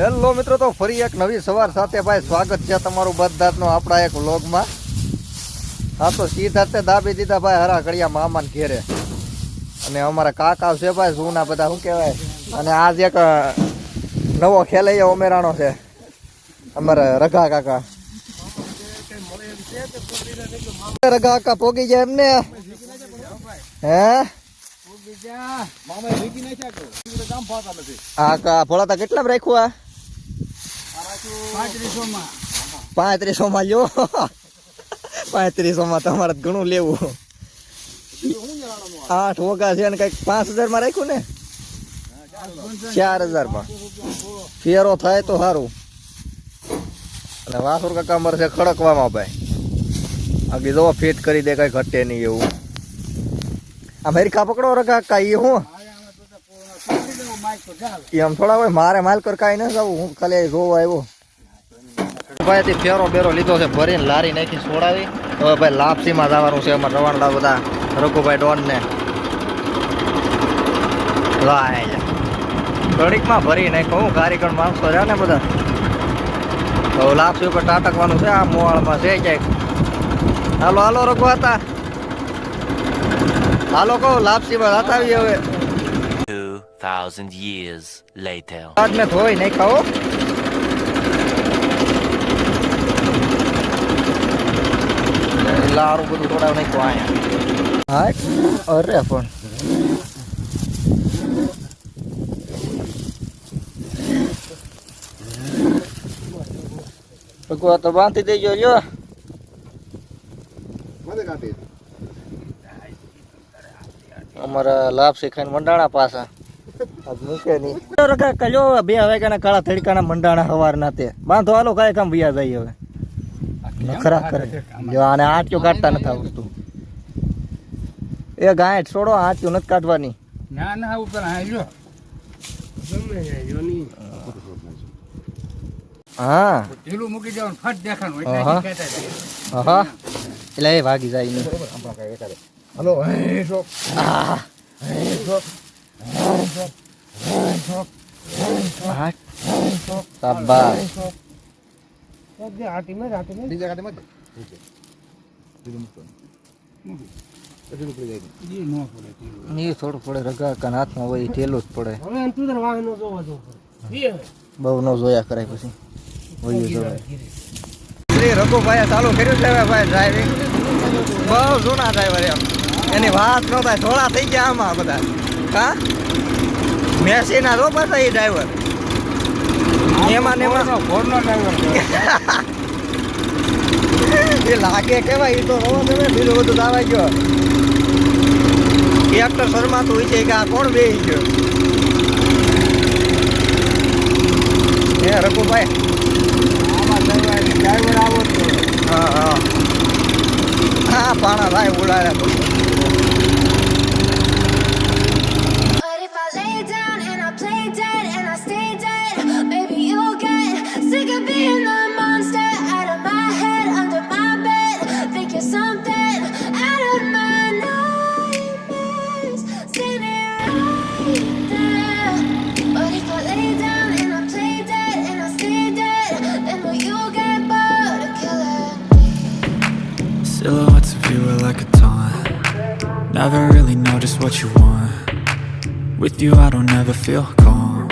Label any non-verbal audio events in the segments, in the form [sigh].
Hello મિત્રો તો ફરી એક નવી સવાર સાથે ભાઈ સ્વાગત છે તમારું બધાનું આપણા એક વ્લોગમાં. હા તો સીધા તે દાબી દીધા ભાઈ હરા કડિયા મામાને ઘેરે. અને અમારા કાકા છે ભાઈ જૂના બધા શું કહેવાય? અને આજ એક નવો ખેલૈયો ઉમેરાણો છે. અમારા રઘા કાકા. રઘા કાકા પોગી જાય એમને? હે? આ કા ભોળા કેટલા રાખ્યું? આ પાંત્રીસો માં લ્યો. પાંત્રીસો માં તમારે ઘણું લેવું. આઠ વગા છે ને કંઈક પાંચ હજારમાં રાખ્યું ને? ચાર હજારમાં ફેરો થાય તો સારું. અને વાસુર કાકા છે ખડકવામાં ભાઈ. આગળ જો ફિટ કરી દે કઈ ઘટે નહીં એવું. આ મેરિકા પકડો રે કાકા એ હું? એમ થોડા હોય મારે માલ કર કાંઈ ન જવું. હું ખાલી જોવા આવ્યો. ભાઈ તે ફેરો બેરો લીધો છે ભરીને લારી નાખી છોડાવી હવે ભાઈ લાપસીમાં જવાનું છે અમારે રવાના બધા રઘુભાઈ ડોન ને ઘડીકમાં ભરી નાખ્યો હું કારીગર માણસો રહ્યા ને બધા. હવે લાપસી ઉપર ટાટકવાનું છે આ મોવાળમાં છે ક્યાંક. હાલો હાલો રઘુ હતા હાલો કહો લાપસીમાં હતા હવે. 2,000 years later. આજ મેં ધોઈ નહીં લારું બધું થોડા નહીં અહીંયા હા અરે પણ. ભગવા તો બાંધી દેજો જો અમારા લાભ શીખાઈને મંડાણા કલ્યો બે વાગ્યાના કાળા તડકાના મંડાણા હવારના તે. બાંધો હાલો કાંઈ કામ ભૈયા જાય હવે. નખરા કરે. જો આને આંટ્યો કાઢતા નથી આવડતું. એ ગાંઠ છોડો આટ્યું નથી કાઢવાની. ના ના ઉપર હાલ્યો હા. ઢીલું મૂકી દેવાનું ફટ દેખાનું એટલે હા એટલે એ ભાગી જાય નહીં હલો. શાબાશ. બીજા કાંઠે મત નો પડે ઢીલું. એ થોડું પડે રગા કાન હાથમાં હોય એ જ પડે. બહુ ન જોયા કરાય પછી. વયું જોવાય. શ્રી ચાલુ કર્યું છે ભાઈ ડ્રાઇવિંગ બહુ જૂના ડ્રાઈવર એમ. એની વાત ન થાય થોડા થઈ ગયા આમાં બધા. હા? મેસીના જો પાછા એ ડ્રાઈવર એમાં ને એમાં. driver છે. એ લાગે કેવાય એ તો રવા ને, બીજું બધું દાવા ગયો. એક્ટર તો હોય છે કે આ કોણ બે ગયો? હે રઘુભાઈ. આમાં driver આવો. હા હા. હા પાણા ભાઈ ઉડાડ્યા you are like a taunt. Never really know just what you want. With you, I don't ever feel calm.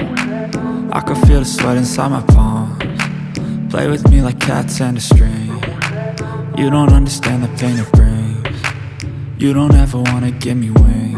I can feel the sweat inside my palms. Play with me like cats and a string. You don't understand the pain it brings. You don't ever wanna give me wings.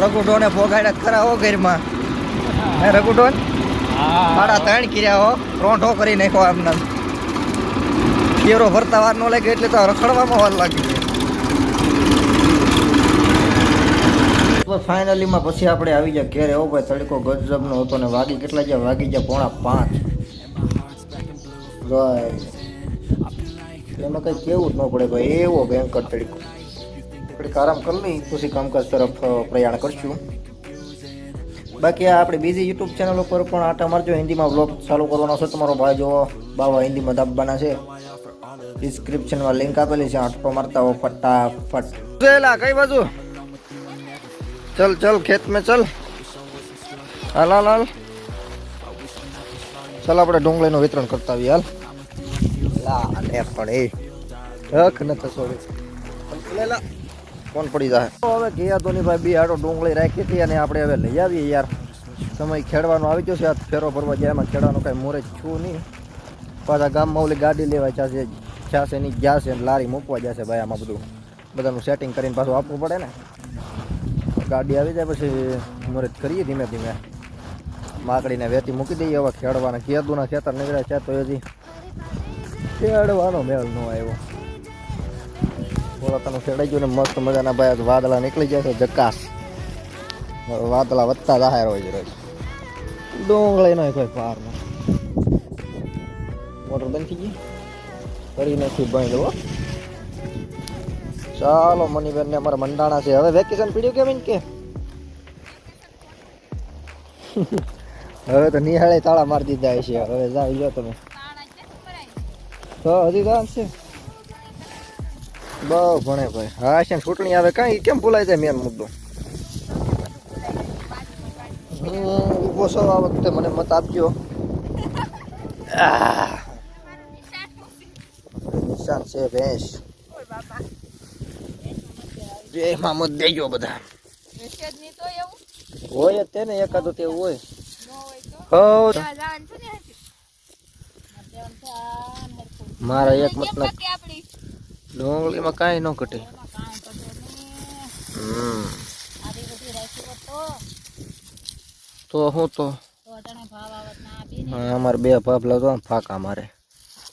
રઘુડોને ભોગાડ્યા ખરા હો ઘરમાં. હે રઘુડોન? સાડા ત્રણ કર્યા હો રોંઢો કરી નાખ્યો એમને કેરો ભરતા વાર ન લાગે એટલે તો રખડવામાં વાર લાગી ફાઇનલીમાં પછી આપણે આવી ગયા ઘેરે. એવો ભાઈ તડકો ગજબનો હતો ને વાગી કેટલા જ્યાં વાગી ગયા પોણા પાંચ. ભાઈ એમાં કંઈ કેવું જ ન પડે ભાઈ, એવો ભયંકર તડકો. આપણે આરામ કરી લઈ પછી કામકાજ તરફ પ્રયાણ કરશું. બાકી આ આપણી બીજી યુટ્યુબ ચેનલ ઉપર પણ આટા મારજો, હિન્દીમાં બ્લોગ ચાલુ કરવાનો છે, તમારો ભાઈ જો બાવા હિન્દીમાં દાબવાના છે. ડિસ્ક્રિપ્શનમાં લિંક આપેલી છે, આટો મારતા હો, ફટાફટ. ચલા કઈ બાજુ? ચલ ચલ ખેત મેં ચલ. હાલ હાલ હાલ. ચાલ, આપણે ડુંગળીનું વિતરણ કરતા આવીએ, હાલ. લા પણ એ હક ન થશો કોણ પડી જાય હવે ગયા તો ભાઈ બી આડો ડુંગળી રાખી હતી અને આપણે હવે લઈ આવીએ યાર. સમય ખેડવાનો આવી ગયો છે. આ ફેરો ભરવા જાય એમાં ખેડવાનો કાંઈ મોરે છું નહીં. પાછા ગામમાં ઓલી ગાડી લેવાય ચાશે ચાશે નહીં ગયા છે લારી મૂકવા જશે ભાઈ આમાં બધું. બધાનું સેટિંગ કરીને પાછું આપવું પડે ને. ગાડી આવી જાય પછી મુહૂર્ત કરીએ ધીમે ધીમે. માકડીને વેતી મૂકી દઈએ, હવે ખેડવાના. ખેતુના ખેતર નીકળ્યા છે તો હજી ખેડવાનો મેળ ન આવ્યો. પોતાનું ખેડાઈ ગયું ને મસ્ત મજાના ભાઈ. વાદળા નીકળી જાય છે, જકાસ. વાદળા વધતા જાહેર રોજ રોજ. ડુંગળી નહીં કોઈ પાર મોટર બંધ થઈ ગઈ? કરી નથી બંધ, હો. ચાલો, મનીબેન ને અમારા મંડાણા છે. હવે વેકેશન પીડ્યું કેમ કે? [laughs] હવે તો નિહાળે તાળા મારી દીધા છે હવે જાવ લ્યો તમે. તો હજી જાણ છે. બહુ ભણે ભાઈ. હા છે ચૂંટણી આવે. કાંઈ કેમ ભૂલાઈ જાય મેન મુદ્દો? હું ઊભો છો આ વખતે મને મત આપજો. નિશાન છે ભેંસ. જય મત દેજો બધા. હોય જ તેને એકાદો તેવું હોય. હો મારા એક મતલબ ડુંગળીમાં કાંઈ ન ઘટે. હમ. તો. હું તો હા, અમારે બે ભાપ તો આમ ફાકા મારે.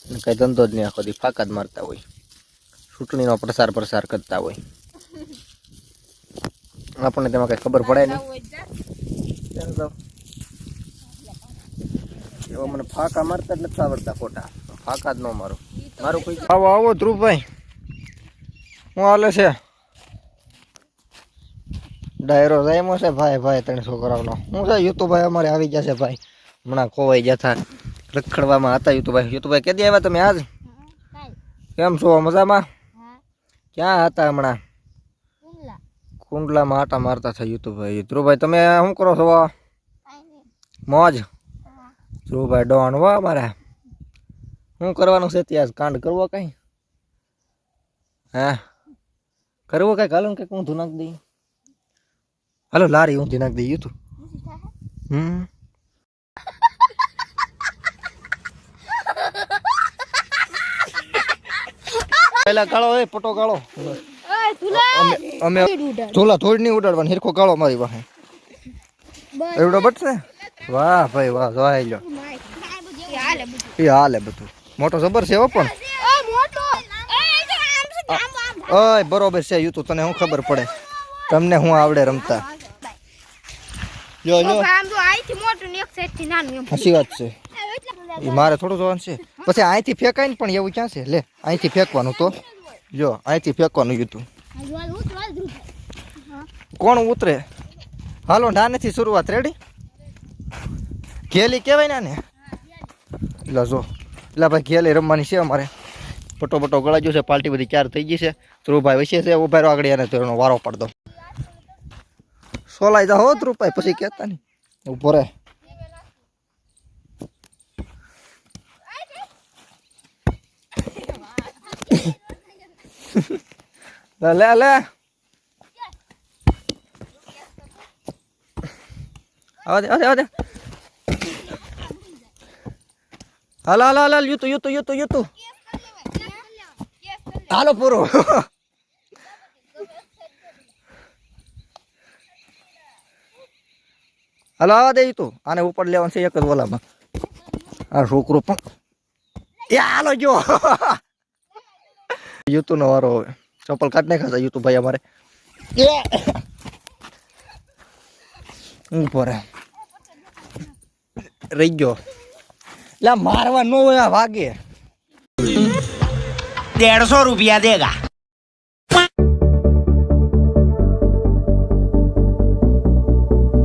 અને કઈ ધંધો જ નહીં આખો દી ફાકા જ મારતા હોય. ચૂંટણીનો પ્રસાર પ્રસાર કરતા હોય. આપણને તેમાં કઈ ખબર પડે નહીં. એવા મને ફાકા મારતા જ નથી આવડતા ખોટા. ફાકા જ ન મારો. મારું કોઈ આવો આવો ધ્રુવભાઈ. હું હાલે છે? ડાયરો જાયમો છે ભાઈ ભાઈ ત્રણ છોકરાઓનો. હું છે યુતુભાઈ અમારે આવી ગયા છે ભાઈ. હમણાં ખોવાઈ ગયા હતા. રખડવામાં હતા યુતુભાઈ. યુતુભાઈ કેદી આવ્યા તમે આજ? કેમ છો? મજામાં? ક્યાં હતા હમણાં? કુંડલામાં આટા મારતા હતા યુતુભાઈ. ધ્રુવભાઈ તમે શું કરો છો? મોજ? ધ્રુવભાઈ ડોન હો અમારા. શું કરવાનું છે ત્યાં કાંડ કરવો કઈ? હા. કરવો કઈ હાલો ને કંઈક ઊંધું નાખી દઈ હાલો લારી ઊંધી નાખી દઈ તું હમ. પેલા કાળો એ પટો કાળો. અમે અમે ઝોલા થોડી નહીં ઉડાડવાની હિરખો કાળો મારી પાસે. એવડો બટશે? વાહ ભાઈ વાહ જોઈ લો એ હાલે બધું. મોટો જબર છે હો પણ. ઓય બરોબર છે યુ તને શું ખબર પડે? તમને હું આવડે રમતા. જો જો વાત છે. એ મારે થોડું જોવાનું છે. પછી અહીંથી ફેંકાય ને પણ એવું ક્યાં છે? લે અહીંથી ફેંકવાનું તો. જો અહીંથી ફેંકવાનું યુતું કોણ ઉતરે? હાલો નાનેથી શરૂઆત. રેડી ઘેલી કહેવાય ને એટલે જો. એટલે ભાઈ ઘેલી રમવાની છે અમારે. પટો પટો ગળા ગયો છે પાર્ટી બધી ચાર થઈ ગઈ છે. ધ્રુવભાઈ વચ્ચે છે, ઊભા રહ્યો આગળ, એને તો એનો વારો પડતો સોલાઈ જા હો, ધ્રુવભાઈ, પછી કહેતા નહીં. ઊભો રહે. લે લે લે. આવે આવે આવા દે હાલ હાલ હાલ યુતુ યુતુ યુતુ યુતુ હાલો, પૂરો. હાલો, આવા દે યુતુ આને ઉપર લેવાનું છે એક જ ઓલામાં. આ છોકરો પણ. એ હાલો, જો. યુતુ નો વારો હવે. ચપ્પલ કાઢ નાખ્યા હતા યુતુ ભાઈ અમારે. ઉપર રહી ગયો. લા મારવા ન હોય વાગે. દેડસો રૂપિયા દેગા.